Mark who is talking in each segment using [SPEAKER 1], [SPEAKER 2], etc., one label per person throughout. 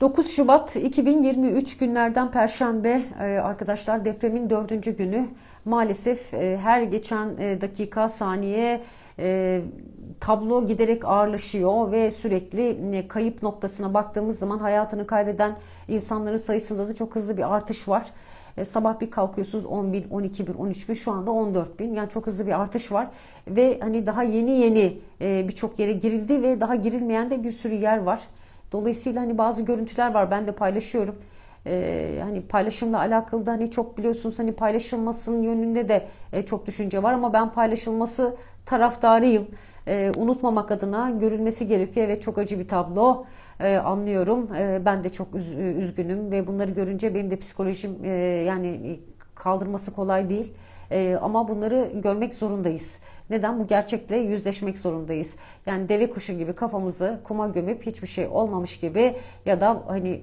[SPEAKER 1] 9 Şubat 2023 günlerden Perşembe e, arkadaşlar depremin dördüncü günü maalesef e, her geçen e, dakika saniye tablo giderek ağırlaşıyor ve sürekli kayıp noktasına baktığımız zaman hayatını kaybeden insanların sayısında da çok hızlı bir artış var. Sabah bir kalkıyorsunuz 10 bin, 12 bin, 13 bin şu anda 14 bin yani çok hızlı bir artış var ve hani daha yeni yeni birçok yere girildi ve daha girilmeyen de bir sürü yer var. Dolayısıyla hani bazı görüntüler var ben de paylaşıyorum. Ee, hani paylaşımla alakalı da hani çok biliyorsunuz hani paylaşılmasının yönünde de e, çok düşünce var ama ben paylaşılması taraftarıyım. E, unutmamak adına görülmesi gerekiyor ve çok acı bir tablo e, anlıyorum. E, ben de çok üz, üzgünüm ve bunları görünce benim de psikolojim e, yani kaldırması kolay değil. E, ama bunları görmek zorundayız. Neden? Bu gerçekle yüzleşmek zorundayız. Yani deve kuşu gibi kafamızı kuma gömüp hiçbir şey olmamış gibi ya da hani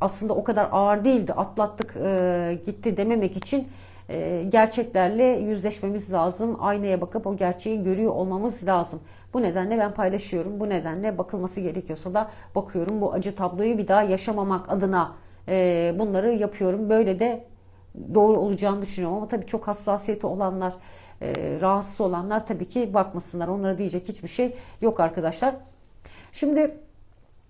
[SPEAKER 1] aslında o kadar ağır değildi atlattık e, gitti dememek için e, gerçeklerle yüzleşmemiz lazım. Aynaya bakıp o gerçeği görüyor olmamız lazım. Bu nedenle ben paylaşıyorum. Bu nedenle bakılması gerekiyorsa da bakıyorum. Bu acı tabloyu bir daha yaşamamak adına e, bunları yapıyorum. Böyle de doğru olacağını düşünüyorum ama tabii çok hassasiyeti olanlar, e, rahatsız olanlar tabii ki bakmasınlar. Onlara diyecek hiçbir şey yok arkadaşlar. Şimdi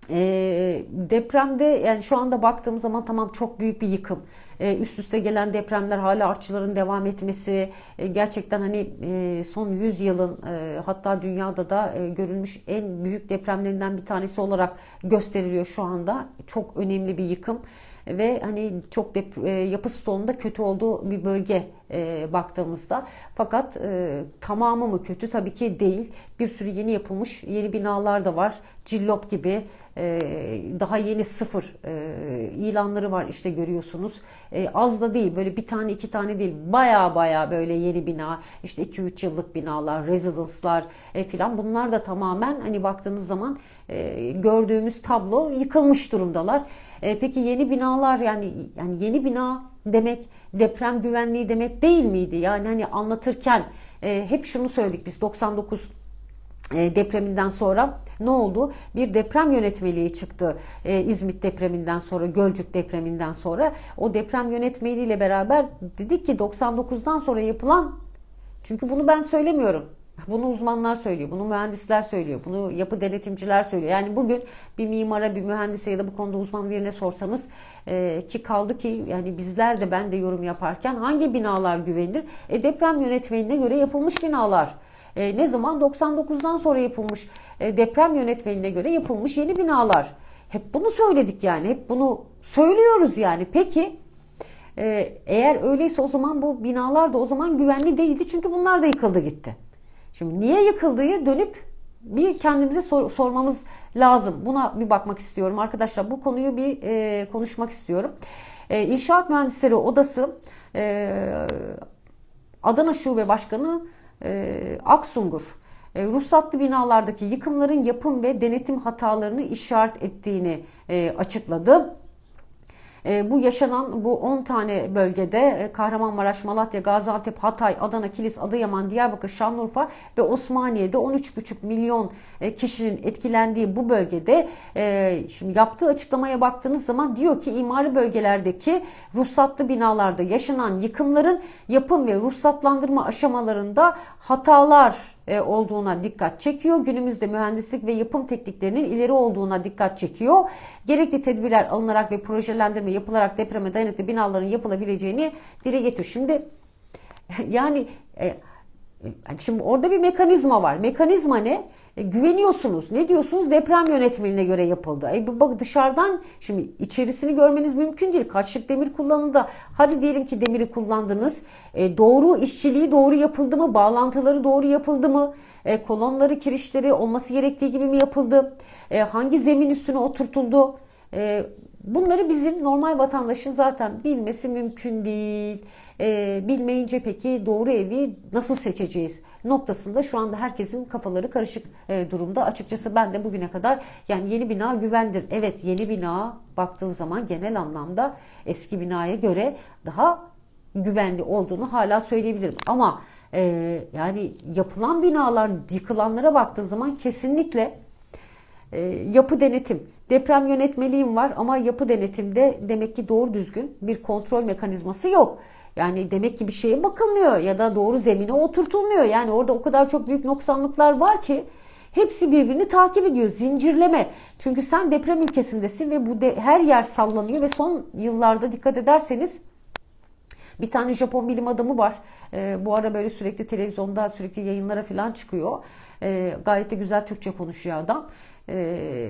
[SPEAKER 1] e, depremde yani şu anda baktığım zaman tamam çok büyük bir yıkım. E, üst üste gelen depremler hala artçıların devam etmesi e, gerçekten hani e, son 100 yılın e, hatta dünyada da e, görülmüş en büyük depremlerinden bir tanesi olarak gösteriliyor şu anda. Çok önemli bir yıkım ve hani çok dep- e, yapı stoğunda kötü olduğu bir bölge e, baktığımızda. Fakat e, tamamı mı kötü? Tabii ki değil. Bir sürü yeni yapılmış yeni binalar da var. Cillop gibi e, daha yeni sıfır e, ilanları var işte görüyorsunuz. E, az da değil böyle bir tane iki tane değil. Baya baya böyle yeni bina işte 2-3 yıllık binalar, residence'lar e, filan bunlar da tamamen hani baktığınız zaman e, gördüğümüz tablo yıkılmış durumdalar. E, peki yeni binalar yani yani yeni bina demek deprem güvenliği demek değil miydi? Yani hani anlatırken e, hep şunu söyledik biz 99 e, depreminden sonra ne oldu? Bir deprem yönetmeliği çıktı e, İzmit depreminden sonra, Gölcük depreminden sonra. O deprem yönetmeliğiyle beraber dedik ki 99'dan sonra yapılan çünkü bunu ben söylemiyorum. Bunu uzmanlar söylüyor, bunu mühendisler söylüyor, bunu yapı denetimciler söylüyor. Yani bugün bir mimara, bir mühendise ya da bu konuda uzman birine sorsanız e, ki kaldı ki yani bizler de ben de yorum yaparken hangi binalar güvenilir? E, deprem yönetmeliğine göre yapılmış binalar. E, ne zaman? 99'dan sonra yapılmış e, deprem yönetmeliğine göre yapılmış yeni binalar. Hep bunu söyledik yani. Hep bunu söylüyoruz yani. Peki e, eğer öyleyse o zaman bu binalar da o zaman güvenli değildi. Çünkü bunlar da yıkıldı gitti. Şimdi niye yıkıldığı dönüp bir kendimize sor, sormamız lazım. Buna bir bakmak istiyorum arkadaşlar. Bu konuyu bir e, konuşmak istiyorum. E, İnşaat Mühendisleri Odası e, Adana Şube Başkanı e, Aksungur e, ruhsatlı binalardaki yıkımların yapım ve denetim hatalarını işaret ettiğini e, açıkladı. E, bu yaşanan bu 10 tane bölgede e, Kahramanmaraş, Malatya, Gaziantep, Hatay, Adana, Kilis, Adıyaman, Diyarbakır, Şanlıurfa ve Osmaniye'de 13,5 milyon e, kişinin etkilendiği bu bölgede şimdi yaptığı açıklamaya baktığınız zaman diyor ki imari bölgelerdeki ruhsatlı binalarda yaşanan yıkımların yapım ve ruhsatlandırma aşamalarında hatalar olduğuna dikkat çekiyor. Günümüzde mühendislik ve yapım tekniklerinin ileri olduğuna dikkat çekiyor. Gerekli tedbirler alınarak ve projelendirme yapılarak depreme dayanıklı binaların yapılabileceğini dile getiriyor. Şimdi yani e, Şimdi orada bir mekanizma var. Mekanizma ne? E, güveniyorsunuz. Ne diyorsunuz? Deprem yönetmeliğine göre yapıldı. E, bak dışarıdan şimdi içerisini görmeniz mümkün değil. Kaçlık demir kullanıldı. Hadi diyelim ki demiri kullandınız. E, doğru işçiliği doğru yapıldı mı? Bağlantıları doğru yapıldı mı? E, kolonları, kirişleri olması gerektiği gibi mi yapıldı? E, hangi zemin üstüne oturtuldu? E, bunları bizim normal vatandaşın zaten bilmesi mümkün değil. E, bilmeyince peki doğru evi nasıl seçeceğiz noktasında şu anda herkesin kafaları karışık e, durumda. Açıkçası ben de bugüne kadar yani yeni bina güvendir. Evet yeni bina baktığın zaman genel anlamda eski binaya göre daha güvenli olduğunu hala söyleyebilirim. Ama e, yani yapılan binalar yıkılanlara baktığın zaman kesinlikle e, yapı denetim, deprem yönetmeliğim var ama yapı denetimde demek ki doğru düzgün bir kontrol mekanizması yok. Yani demek ki bir şeye bakılmıyor ya da doğru zemine oturtulmuyor. Yani orada o kadar çok büyük noksanlıklar var ki hepsi birbirini takip ediyor. Zincirleme. Çünkü sen deprem ülkesindesin ve bu de, her yer sallanıyor ve son yıllarda dikkat ederseniz bir tane Japon bilim adamı var. E, bu ara böyle sürekli televizyonda sürekli yayınlara falan çıkıyor. E, gayet de güzel Türkçe konuşuyor adam. Ee,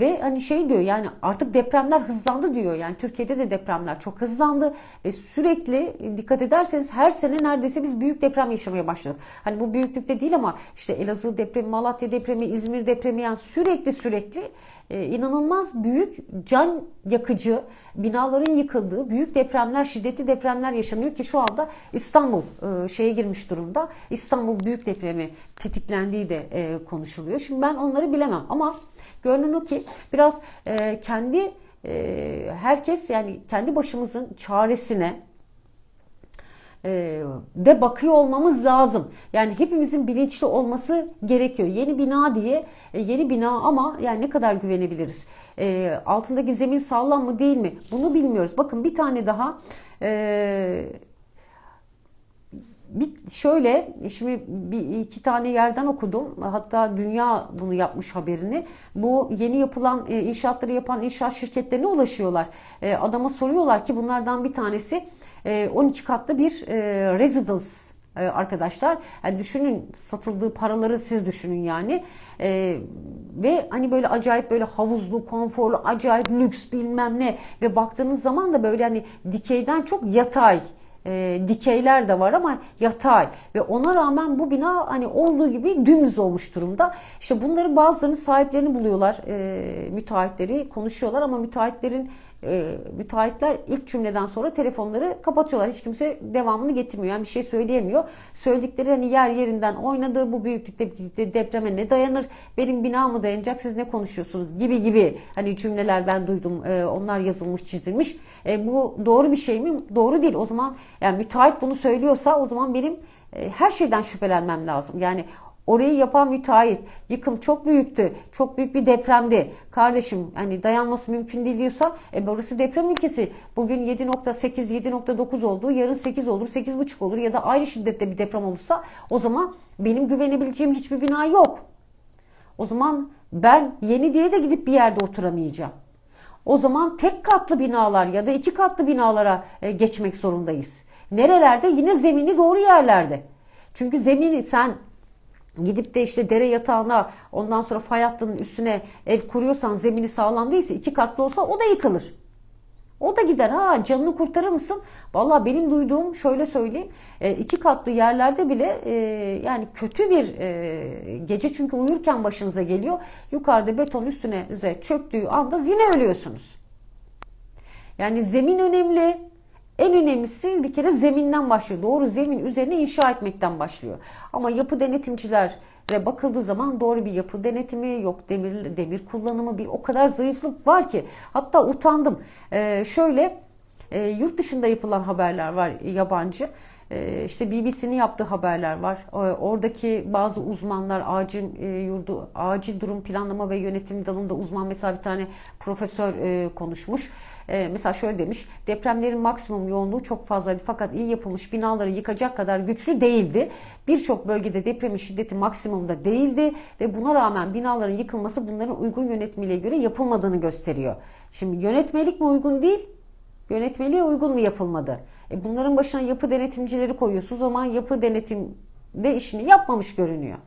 [SPEAKER 1] ve hani şey diyor yani artık depremler hızlandı diyor. Yani Türkiye'de de depremler çok hızlandı ve sürekli dikkat ederseniz her sene neredeyse biz büyük deprem yaşamaya başladık. Hani bu büyüklükte değil ama işte Elazığ depremi, Malatya depremi, İzmir depremi yani sürekli sürekli e, inanılmaz büyük can yakıcı binaların yıkıldığı büyük depremler, şiddetli depremler yaşanıyor ki şu anda İstanbul e, şeye girmiş durumda. İstanbul büyük depremi tetiklendiği de e, konuşuluyor. Şimdi ben onları bilemem ama görünen ki biraz e, kendi e, herkes yani kendi başımızın çaresine de bakıyor olmamız lazım. Yani hepimizin bilinçli olması gerekiyor. Yeni bina diye e, yeni bina ama yani ne kadar güvenebiliriz? E, altındaki zemin sağlam mı değil mi? Bunu bilmiyoruz. Bakın bir tane daha e, bir şöyle şimdi bir iki tane yerden okudum. Hatta dünya bunu yapmış haberini. Bu yeni yapılan inşaatları yapan inşaat şirketlerine ulaşıyorlar. Adama soruyorlar ki bunlardan bir tanesi 12 ee, katlı bir e, residence e, arkadaşlar. Yani düşünün satıldığı paraları siz düşünün yani. Ee, ve hani böyle acayip böyle havuzlu, konforlu, acayip lüks bilmem ne ve baktığınız zaman da böyle hani dikeyden çok yatay e, dikeyler de var ama yatay ve ona rağmen bu bina hani olduğu gibi dümdüz olmuş durumda. İşte bunları bazılarının sahiplerini buluyorlar, e, müteahhitleri konuşuyorlar ama müteahhitlerin e, müteahhitler ilk cümleden sonra telefonları kapatıyorlar. Hiç kimse devamını getirmiyor. Yani bir şey söyleyemiyor. Söyledikleri hani yer yerinden oynadı. Bu büyüklükte depreme ne dayanır? Benim bina mı dayanacak? Siz ne konuşuyorsunuz? Gibi gibi hani cümleler ben duydum. E, onlar yazılmış, çizilmiş. E, bu doğru bir şey mi? Doğru değil. O zaman yani müteahhit bunu söylüyorsa o zaman benim e, her şeyden şüphelenmem lazım. Yani Orayı yapan müteahhit yıkım çok büyüktü. Çok büyük bir depremdi. Kardeşim hani dayanması mümkün değil diyorsa e burası deprem ülkesi. Bugün 7.8 7.9 oldu. Yarın 8 olur 8.5 olur ya da aynı şiddette bir deprem olursa o zaman benim güvenebileceğim hiçbir bina yok. O zaman ben yeni diye de gidip bir yerde oturamayacağım. O zaman tek katlı binalar ya da iki katlı binalara e, geçmek zorundayız. Nerelerde? Yine zemini doğru yerlerde. Çünkü zemini sen gidip de işte dere yatağına ondan sonra fay hattının üstüne ev kuruyorsan zemini sağlam değilse iki katlı olsa o da yıkılır. O da gider ha canını kurtarır mısın? Valla benim duyduğum şöyle söyleyeyim e, iki katlı yerlerde bile e, yani kötü bir e, gece çünkü uyurken başınıza geliyor. Yukarıda beton üstüne çöktüğü anda yine ölüyorsunuz. Yani zemin önemli. En önemlisi bir kere zeminden başlıyor. Doğru zemin üzerine inşa etmekten başlıyor. Ama yapı denetimcilere bakıldığı zaman doğru bir yapı denetimi yok. Demir demir kullanımı bir o kadar zayıflık var ki. Hatta utandım. Ee, şöyle e, yurt dışında yapılan haberler var yabancı. E, işte BBC'nin yaptığı haberler var. E, oradaki bazı uzmanlar acil e, yurdu, acil durum planlama ve yönetim dalında uzman mesela bir tane profesör e, konuşmuş. E, mesela şöyle demiş. Depremlerin maksimum yoğunluğu çok fazlaydı fakat iyi yapılmış binaları yıkacak kadar güçlü değildi. Birçok bölgede depremin şiddeti maksimumda değildi ve buna rağmen binaların yıkılması bunların uygun yönetmeliğe göre yapılmadığını gösteriyor. Şimdi yönetmelik mi uygun değil? Yönetmeliğe uygun mu yapılmadı? E bunların başına yapı denetimcileri koyuyorsunuz o zaman yapı denetimde işini yapmamış görünüyor.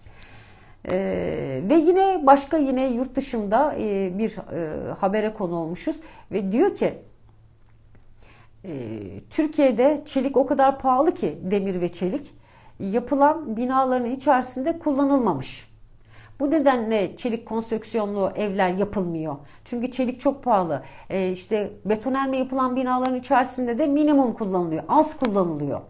[SPEAKER 1] Ee, ve yine başka yine yurt dışında e, bir e, habere konu olmuşuz ve diyor ki e, Türkiye'de çelik o kadar pahalı ki demir ve çelik yapılan binaların içerisinde kullanılmamış. Bu nedenle çelik konstrüksiyonlu evler yapılmıyor. Çünkü çelik çok pahalı. E, işte betonarme yapılan binaların içerisinde de minimum kullanılıyor. Az kullanılıyor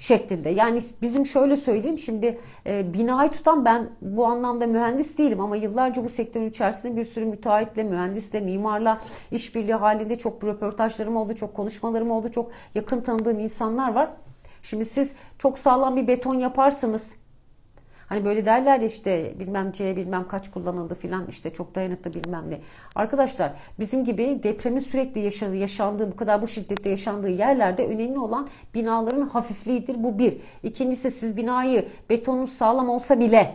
[SPEAKER 1] şeklinde. Yani bizim şöyle söyleyeyim şimdi e, binayı tutan ben bu anlamda mühendis değilim ama yıllarca bu sektörün içerisinde bir sürü müteahhitle, mühendisle, mimarla işbirliği halinde çok röportajlarım oldu, çok konuşmalarım oldu, çok yakın tanıdığım insanlar var. Şimdi siz çok sağlam bir beton yaparsınız. Hani böyle derler işte bilmem C bilmem kaç kullanıldı filan işte çok dayanıklı bilmem ne. Arkadaşlar bizim gibi depremin sürekli yaşadığı, yaşandığı bu kadar bu şiddette yaşandığı yerlerde önemli olan binaların hafifliğidir. Bu bir. İkincisi siz binayı betonunuz sağlam olsa bile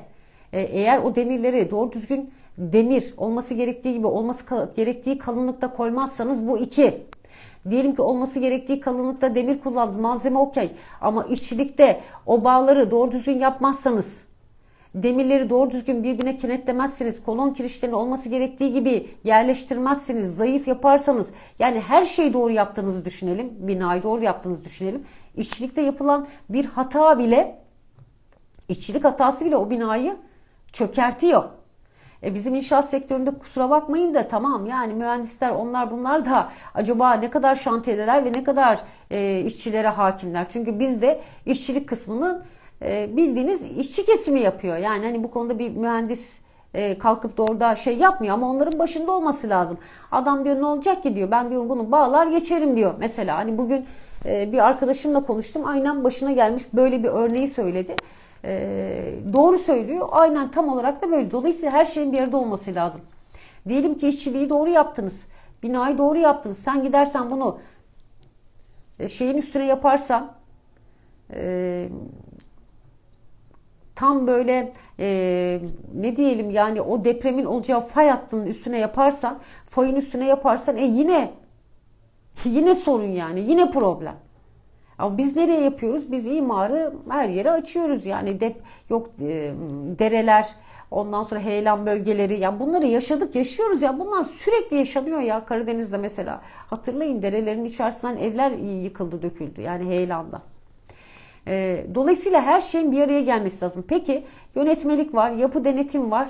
[SPEAKER 1] e, eğer o demirleri doğru düzgün demir olması gerektiği gibi olması gerektiği kalınlıkta koymazsanız bu iki. Diyelim ki olması gerektiği kalınlıkta demir kullandınız malzeme okey ama işçilikte o bağları doğru düzgün yapmazsanız demirleri doğru düzgün birbirine kenetlemezseniz kolon kirişlerini olması gerektiği gibi yerleştirmezseniz zayıf yaparsanız yani her şeyi doğru yaptığınızı düşünelim binayı doğru yaptığınızı düşünelim işçilikte yapılan bir hata bile işçilik hatası bile o binayı çökertiyor. E bizim inşaat sektöründe kusura bakmayın da tamam yani mühendisler onlar bunlar da acaba ne kadar şantiyedeler ve ne kadar e, işçilere hakimler. Çünkü bizde işçilik kısmının bildiğiniz işçi kesimi yapıyor. Yani hani bu konuda bir mühendis e, kalkıp da orada şey yapmıyor ama onların başında olması lazım. Adam diyor ne olacak ki diyor ben diyor bunu bağlar geçerim diyor. Mesela hani bugün e, bir arkadaşımla konuştum aynen başına gelmiş böyle bir örneği söyledi. Ee, doğru söylüyor. Aynen tam olarak da böyle. Dolayısıyla her şeyin bir yerde olması lazım. Diyelim ki işçiliği doğru yaptınız. Binayı doğru yaptınız. Sen gidersen bunu e, şeyin üstüne yaparsan e, tam böyle e, ne diyelim yani o depremin olacağı fay hattının üstüne yaparsan fayın üstüne yaparsan e yine yine sorun yani yine problem. Ama biz nereye yapıyoruz? Biz imarı her yere açıyoruz. Yani dep yok e, dereler, ondan sonra heyelan bölgeleri. Ya bunları yaşadık, yaşıyoruz ya. Bunlar sürekli yaşanıyor ya Karadeniz'de mesela. Hatırlayın derelerin içerisinden evler yıkıldı, döküldü. Yani heyelanda. E, dolayısıyla her şeyin bir araya gelmesi lazım. Peki yönetmelik var, yapı denetim var.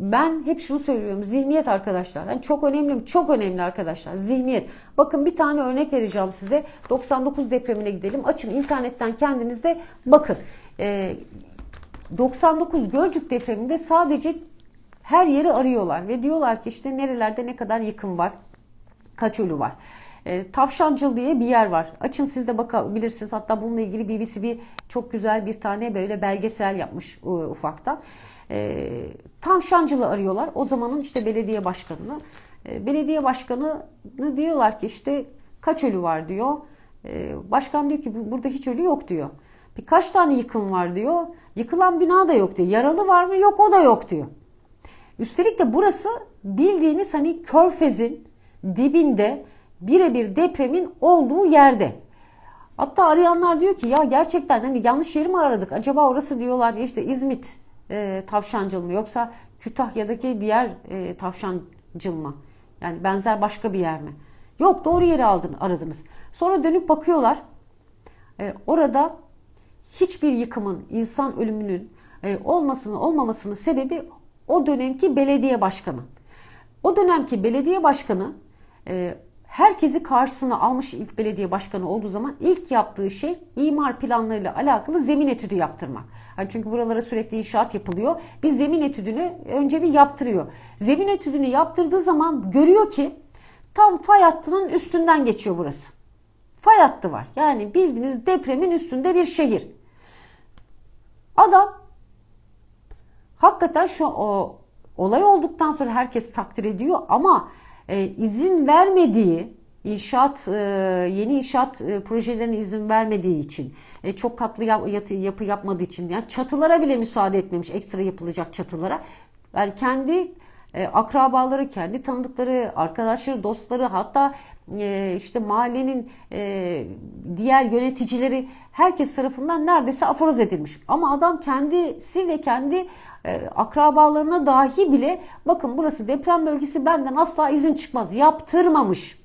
[SPEAKER 1] Ben hep şunu söylüyorum. Zihniyet arkadaşlar. Yani çok önemli Çok önemli arkadaşlar. Zihniyet. Bakın bir tane örnek vereceğim size. 99 depremine gidelim. Açın internetten kendiniz de bakın. Ee, 99 Gölcük depreminde sadece her yeri arıyorlar. Ve diyorlar ki işte nerelerde ne kadar yıkım var. Kaç ölü var. E, Tavşancıl diye bir yer var. Açın siz de bakabilirsiniz. Hatta bununla ilgili BBC bir çok güzel bir tane böyle belgesel yapmış e, ufaktan. E, Tavşancıl'ı arıyorlar. O zamanın işte belediye başkanını. E, belediye başkanı diyorlar ki işte kaç ölü var diyor. E, başkan diyor ki burada hiç ölü yok diyor. Birkaç tane yıkım var diyor. Yıkılan bina da yok diyor. Yaralı var mı? Yok o da yok diyor. Üstelik de burası bildiğiniz hani Körfez'in dibinde birebir depremin olduğu yerde. Hatta arayanlar diyor ki ya gerçekten hani yanlış yeri mi aradık? Acaba orası diyorlar işte İzmit e, tavşancıl mı yoksa Kütahya'daki diğer e, tavşancıl mı? Yani benzer başka bir yer mi? Yok doğru yeri aldın, aradınız. Sonra dönüp bakıyorlar. E, orada hiçbir yıkımın, insan ölümünün e, olmasının olmamasının sebebi o dönemki belediye başkanı. O dönemki belediye başkanı e, herkesi karşısına almış ilk belediye başkanı olduğu zaman ilk yaptığı şey imar planlarıyla alakalı zemin etüdü yaptırmak. Yani çünkü buralara sürekli inşaat yapılıyor. Bir zemin etüdünü önce bir yaptırıyor. Zemin etüdünü yaptırdığı zaman görüyor ki tam fay hattının üstünden geçiyor burası. Fay hattı var. Yani bildiğiniz depremin üstünde bir şehir. Adam hakikaten şu o, olay olduktan sonra herkes takdir ediyor ama e, izin vermediği inşaat e, yeni inşaat e, projelerine izin vermediği için e, çok katlı yap, yapı yapmadığı için yani çatılara bile müsaade etmemiş ekstra yapılacak çatılara. Yani kendi e, akrabaları, kendi tanıdıkları, arkadaşları, dostları hatta e, işte mahallenin e, diğer yöneticileri herkes tarafından neredeyse aforoz edilmiş. Ama adam kendisi ve kendi e, akrabalarına dahi bile bakın burası deprem bölgesi benden asla izin çıkmaz yaptırmamış.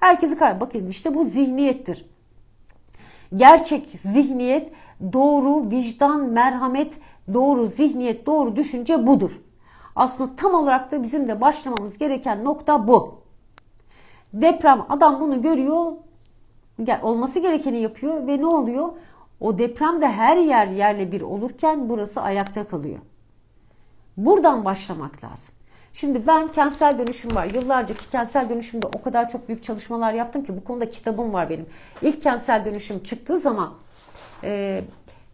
[SPEAKER 1] Herkesi kay bakın işte bu zihniyettir. Gerçek zihniyet, doğru vicdan, merhamet, doğru zihniyet, doğru düşünce budur. Aslında tam olarak da bizim de başlamamız gereken nokta bu. Deprem adam bunu görüyor, olması gerekeni yapıyor ve ne oluyor? O depremde her yer yerle bir olurken burası ayakta kalıyor. Buradan başlamak lazım. Şimdi ben kentsel dönüşüm var. Yıllarca ki kentsel dönüşümde o kadar çok büyük çalışmalar yaptım ki bu konuda kitabım var benim. İlk kentsel dönüşüm çıktığı zaman e,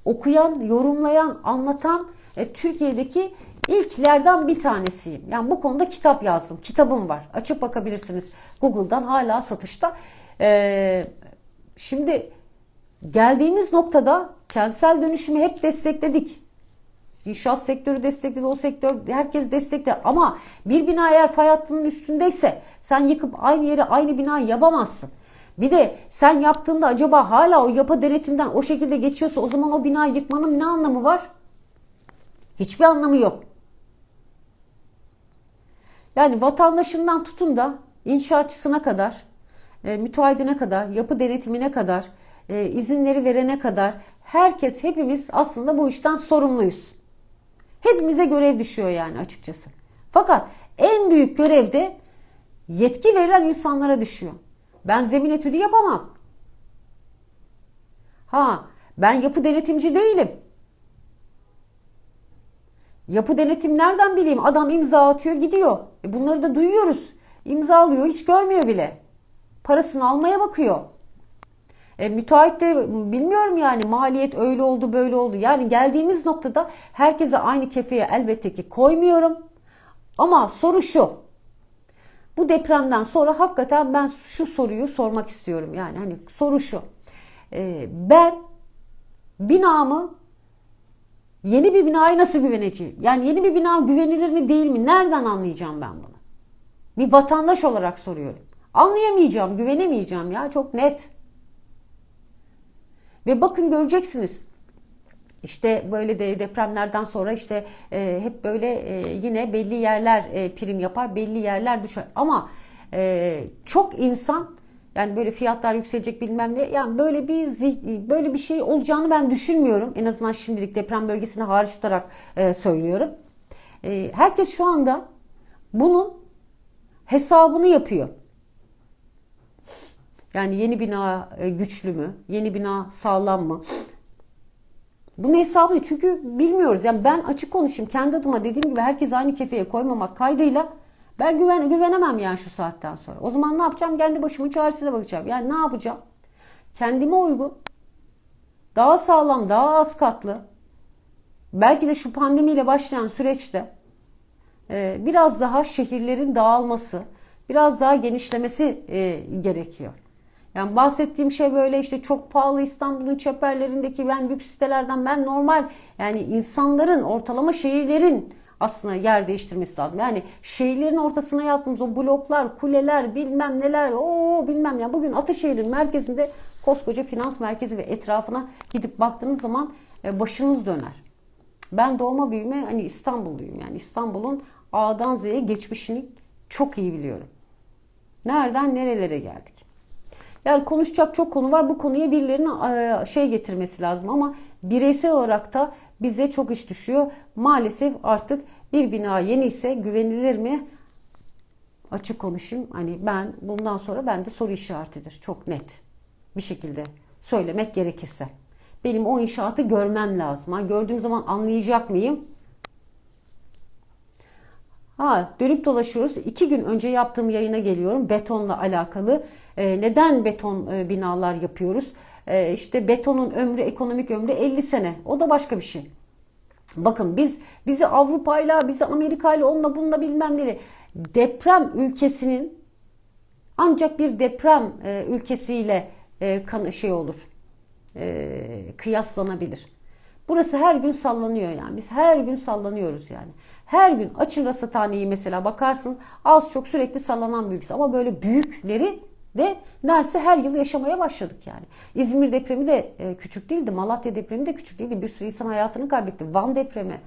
[SPEAKER 1] okuyan, yorumlayan, anlatan e, Türkiye'deki ilklerden bir tanesiyim. Yani bu konuda kitap yazdım. Kitabım var. Açıp bakabilirsiniz. Google'dan hala satışta. Ee, şimdi geldiğimiz noktada kentsel dönüşümü hep destekledik. İnşaat sektörü destekledi, o sektör herkes destekledi. Ama bir bina eğer fay hattının üstündeyse sen yıkıp aynı yere aynı binayı yapamazsın. Bir de sen yaptığında acaba hala o yapı denetinden o şekilde geçiyorsa o zaman o binayı yıkmanın ne anlamı var? Hiçbir anlamı yok. Yani vatandaşından tutun da inşaatçısına kadar, e, müteahhidine kadar, yapı denetimine kadar, e, izinleri verene kadar herkes hepimiz aslında bu işten sorumluyuz. Hepimize görev düşüyor yani açıkçası. Fakat en büyük görev de yetki verilen insanlara düşüyor. Ben zemin etüdü yapamam. Ha, ben yapı denetimci değilim. Yapı denetim nereden bileyim? Adam imza atıyor gidiyor. E bunları da duyuyoruz. İmza alıyor hiç görmüyor bile. Parasını almaya bakıyor. E, müteahhit de bilmiyorum yani maliyet öyle oldu böyle oldu. Yani geldiğimiz noktada herkese aynı kefeye elbette ki koymuyorum. Ama soru şu. Bu depremden sonra hakikaten ben şu soruyu sormak istiyorum. Yani hani soru şu. E, ben binamı Yeni bir binaya nasıl güveneceğim? Yani yeni bir bina güvenilir mi değil mi? Nereden anlayacağım ben bunu? Bir vatandaş olarak soruyorum. Anlayamayacağım, güvenemeyeceğim ya çok net. Ve bakın göreceksiniz. İşte böyle de depremlerden sonra işte e, hep böyle e, yine belli yerler e, prim yapar, belli yerler düşer. Ama e, çok insan yani böyle fiyatlar yükselecek bilmem ne. Yani böyle bir böyle bir şey olacağını ben düşünmüyorum. En azından şimdilik deprem bölgesine hariç tutarak e, söylüyorum. E, herkes şu anda bunun hesabını yapıyor. Yani yeni bina e, güçlü mü? Yeni bina sağlam mı? Bunun hesabını çünkü bilmiyoruz. Yani ben açık konuşayım kendi adıma dediğim gibi herkes aynı kefeye koymamak kaydıyla ben güven, güvenemem yani şu saatten sonra. O zaman ne yapacağım? Kendi başımın çaresine bakacağım. Yani ne yapacağım? Kendime uygun, daha sağlam, daha az katlı, belki de şu pandemiyle başlayan süreçte e, biraz daha şehirlerin dağılması, biraz daha genişlemesi e, gerekiyor. Yani bahsettiğim şey böyle işte çok pahalı İstanbul'un çeperlerindeki ben lüks sitelerden ben normal yani insanların ortalama şehirlerin aslında yer değiştirmesi lazım. Yani şehirlerin ortasına yaptığımız o bloklar, kuleler, bilmem neler, o bilmem ya. Bugün Ataşehir'in merkezinde koskoca finans merkezi ve etrafına gidip baktığınız zaman e, başınız döner. Ben doğma büyüme hani İstanbulluyum yani İstanbul'un A'dan Z'ye geçmişini çok iyi biliyorum. Nereden nerelere geldik. Yani konuşacak çok konu var. Bu konuya birilerinin e, şey getirmesi lazım ama bireysel olarak da bize çok iş düşüyor. Maalesef artık bir bina yeni ise güvenilir mi? Açık konuşayım. Hani ben bundan sonra bende soru işaretidir. Çok net bir şekilde söylemek gerekirse. Benim o inşaatı görmem lazım. Gördüğüm zaman anlayacak mıyım? Ha, dönüp dolaşıyoruz. İki gün önce yaptığım yayına geliyorum. Betonla alakalı. Ee, neden beton e, binalar yapıyoruz? Ee, işte betonun ömrü, ekonomik ömrü 50 sene. O da başka bir şey. Bakın biz bizi Avrupa'yla, bizi Amerika'yla onunla bununla bilmem neyle deprem ülkesinin ancak bir deprem e, ülkesiyle e, kan şey olur. E, kıyaslanabilir. Burası her gün sallanıyor yani. Biz her gün sallanıyoruz yani. Her gün açın rasathaneyi mesela bakarsınız az çok sürekli sallanan büyük ama böyle büyükleri de neredeyse her yıl yaşamaya başladık yani. İzmir depremi de e, küçük değildi. Malatya depremi de küçük değildi. Bir sürü insan hayatını kaybetti. Van depremi.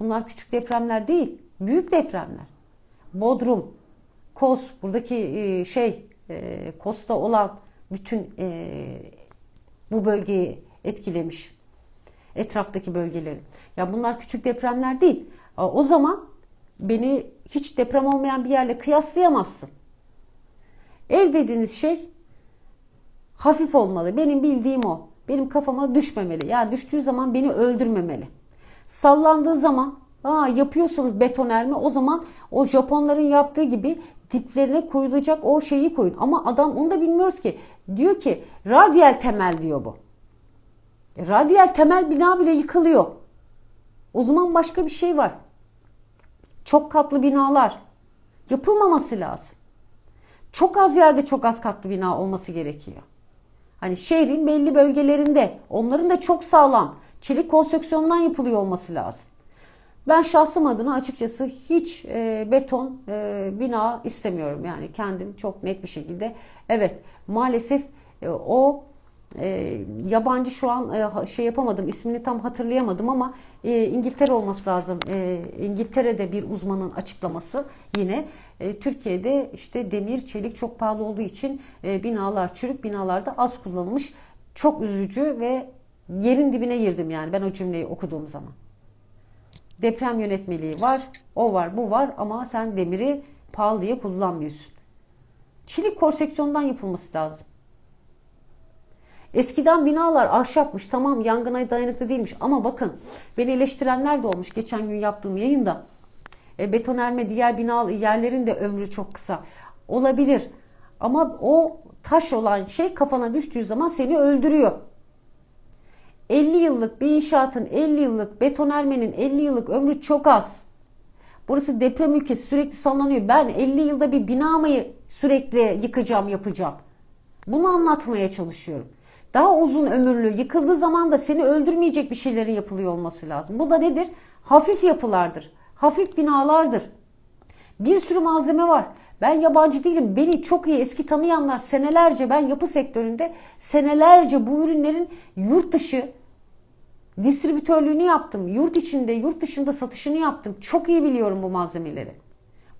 [SPEAKER 1] Bunlar küçük depremler değil. Büyük depremler. Bodrum, Kos, buradaki e, şey e, Kos'ta olan bütün bu bölgeyi etkilemiş. Etraftaki bölgeleri. Ya bunlar küçük depremler değil. O zaman beni hiç deprem olmayan bir yerle kıyaslayamazsın. Ev dediğiniz şey hafif olmalı. Benim bildiğim o. Benim kafama düşmemeli. Yani düştüğü zaman beni öldürmemeli. Sallandığı zaman Aa, yapıyorsanız betonerme o zaman o Japonların yaptığı gibi diplerine koyulacak o şeyi koyun. Ama adam onu da bilmiyoruz ki. Diyor ki radyal temel diyor bu. E, radyal temel bina bile yıkılıyor. O zaman başka bir şey var. Çok katlı binalar yapılmaması lazım. Çok az yerde çok az katlı bina olması gerekiyor. Hani şehrin belli bölgelerinde onların da çok sağlam çelik konstrüksiyondan yapılıyor olması lazım. Ben şahsım adına açıkçası hiç e, beton e, bina istemiyorum. Yani kendim çok net bir şekilde evet maalesef e, o e, yabancı şu an e, şey yapamadım ismini tam hatırlayamadım ama e, İngiltere olması lazım. E, İngiltere'de bir uzmanın açıklaması yine e, Türkiye'de işte demir çelik çok pahalı olduğu için e, binalar çürük binalarda az kullanılmış. Çok üzücü ve yerin dibine girdim yani ben o cümleyi okuduğum zaman. Deprem yönetmeliği var, o var, bu var ama sen demiri pahalı diye kullanmıyorsun. Çelik konseksiyondan yapılması lazım. Eskiden binalar ahşapmış tamam yangına dayanıklı değilmiş ama bakın beni eleştirenler de olmuş geçen gün yaptığım yayında. E, betonerme diğer bina yerlerin de ömrü çok kısa. Olabilir ama o taş olan şey kafana düştüğü zaman seni öldürüyor. 50 yıllık bir inşaatın 50 yıllık betonermenin 50 yıllık ömrü çok az. Burası deprem ülkesi sürekli sallanıyor. Ben 50 yılda bir binamayı sürekli yıkacağım yapacağım. Bunu anlatmaya çalışıyorum. Daha uzun ömürlü yıkıldığı zaman da seni öldürmeyecek bir şeylerin yapılıyor olması lazım. Bu da nedir? Hafif yapılardır. Hafif binalardır. Bir sürü malzeme var. Ben yabancı değilim. Beni çok iyi eski tanıyanlar senelerce ben yapı sektöründe senelerce bu ürünlerin yurt dışı distribütörlüğünü yaptım. Yurt içinde, yurt dışında satışını yaptım. Çok iyi biliyorum bu malzemeleri.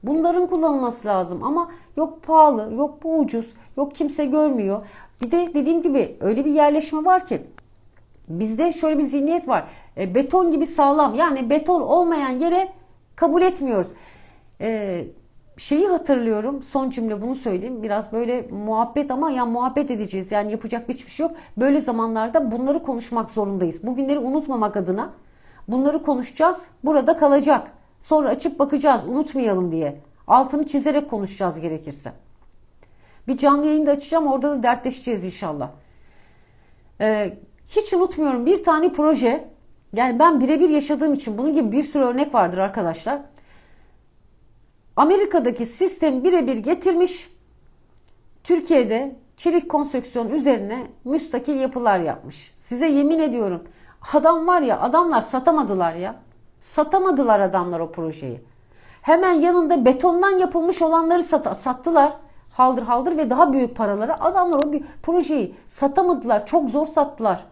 [SPEAKER 1] Bunların kullanılması lazım ama yok pahalı, yok bu ucuz, yok kimse görmüyor. Bir de dediğim gibi öyle bir yerleşme var ki bizde şöyle bir zihniyet var. E, beton gibi sağlam yani beton olmayan yere kabul etmiyoruz. E, şeyi hatırlıyorum son cümle bunu söyleyeyim biraz böyle muhabbet ama ya muhabbet edeceğiz yani yapacak hiçbir şey yok. Böyle zamanlarda bunları konuşmak zorundayız. Bugünleri unutmamak adına bunları konuşacağız burada kalacak. Sonra açıp bakacağız unutmayalım diye. Altını çizerek konuşacağız gerekirse. Bir canlı yayında açacağım orada da dertleşeceğiz inşallah. Ee, hiç unutmuyorum bir tane proje yani ben birebir yaşadığım için bunun gibi bir sürü örnek vardır arkadaşlar. Amerika'daki sistem birebir getirmiş. Türkiye'de çelik konstrüksiyon üzerine müstakil yapılar yapmış. Size yemin ediyorum adam var ya adamlar satamadılar ya. Satamadılar adamlar o projeyi. Hemen yanında betondan yapılmış olanları sat sattılar. Haldır haldır ve daha büyük paralara adamlar o bir projeyi satamadılar. Çok zor sattılar.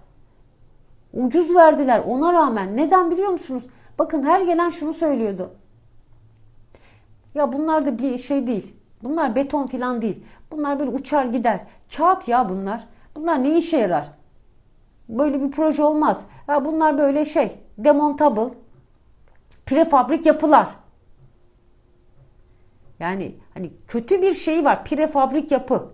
[SPEAKER 1] Ucuz verdiler ona rağmen. Neden biliyor musunuz? Bakın her gelen şunu söylüyordu. Ya bunlar da bir şey değil. Bunlar beton falan değil. Bunlar böyle uçar gider. Kağıt ya bunlar. Bunlar ne işe yarar? Böyle bir proje olmaz. Ya bunlar böyle şey demontable prefabrik yapılar. Yani hani kötü bir şey var prefabrik yapı.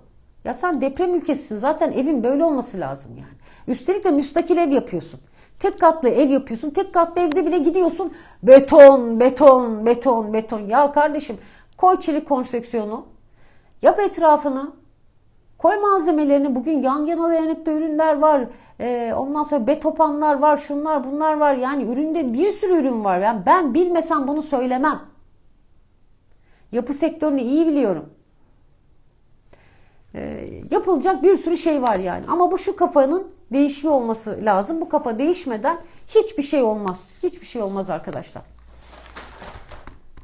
[SPEAKER 1] Ya sen deprem ülkesisin zaten evin böyle olması lazım yani. Üstelik de müstakil ev yapıyorsun. Tek katlı ev yapıyorsun. Tek katlı evde bile gidiyorsun. Beton, beton, beton, beton. Ya kardeşim koy çelik konstrüksiyonu. Yap etrafını. Koy malzemelerini. Bugün yan yana dayanıklı ürünler var. Ee, ondan sonra betopanlar var. Şunlar bunlar var. Yani üründe bir sürü ürün var. Yani ben bilmesem bunu söylemem. Yapı sektörünü iyi biliyorum. Ee, yapılacak bir sürü şey var yani. Ama bu şu kafanın değişiyor olması lazım. Bu kafa değişmeden hiçbir şey olmaz. Hiçbir şey olmaz arkadaşlar.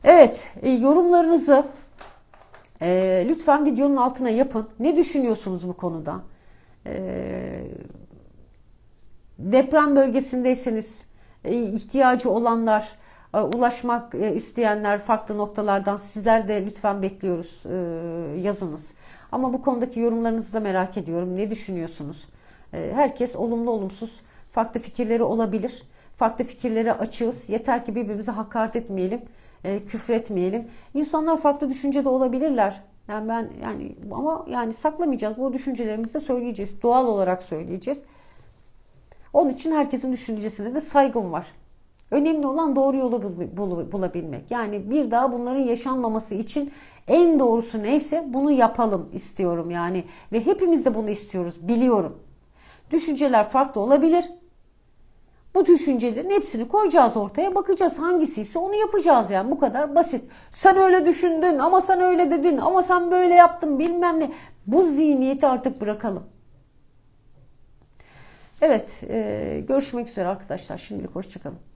[SPEAKER 1] Evet, e, yorumlarınızı e, lütfen videonun altına yapın. Ne düşünüyorsunuz bu konuda? E, deprem bölgesindeyseniz e, ihtiyacı olanlar, e, ulaşmak e, isteyenler farklı noktalardan sizler de lütfen bekliyoruz. E, yazınız. Ama bu konudaki yorumlarınızı da merak ediyorum. Ne düşünüyorsunuz? Ee, herkes olumlu olumsuz farklı fikirleri olabilir. Farklı fikirlere açığız. Yeter ki birbirimize hakaret etmeyelim, e, küfür etmeyelim. İnsanlar farklı düşüncede olabilirler. Yani ben yani ama yani saklamayacağız. Bu düşüncelerimizi de söyleyeceğiz. Doğal olarak söyleyeceğiz. Onun için herkesin düşüncesine de saygım var. Önemli olan doğru yolu bulabilmek. Yani bir daha bunların yaşanmaması için en doğrusu neyse bunu yapalım istiyorum yani. Ve hepimiz de bunu istiyoruz biliyorum. Düşünceler farklı olabilir Bu düşüncelerin hepsini koyacağız ortaya bakacağız hangisiyse onu yapacağız yani bu kadar basit. Sen öyle düşündün ama sen öyle dedin ama sen böyle yaptın bilmem ne. Bu zihniyeti artık bırakalım. Evet görüşmek üzere arkadaşlar şimdilik hoşçakalın.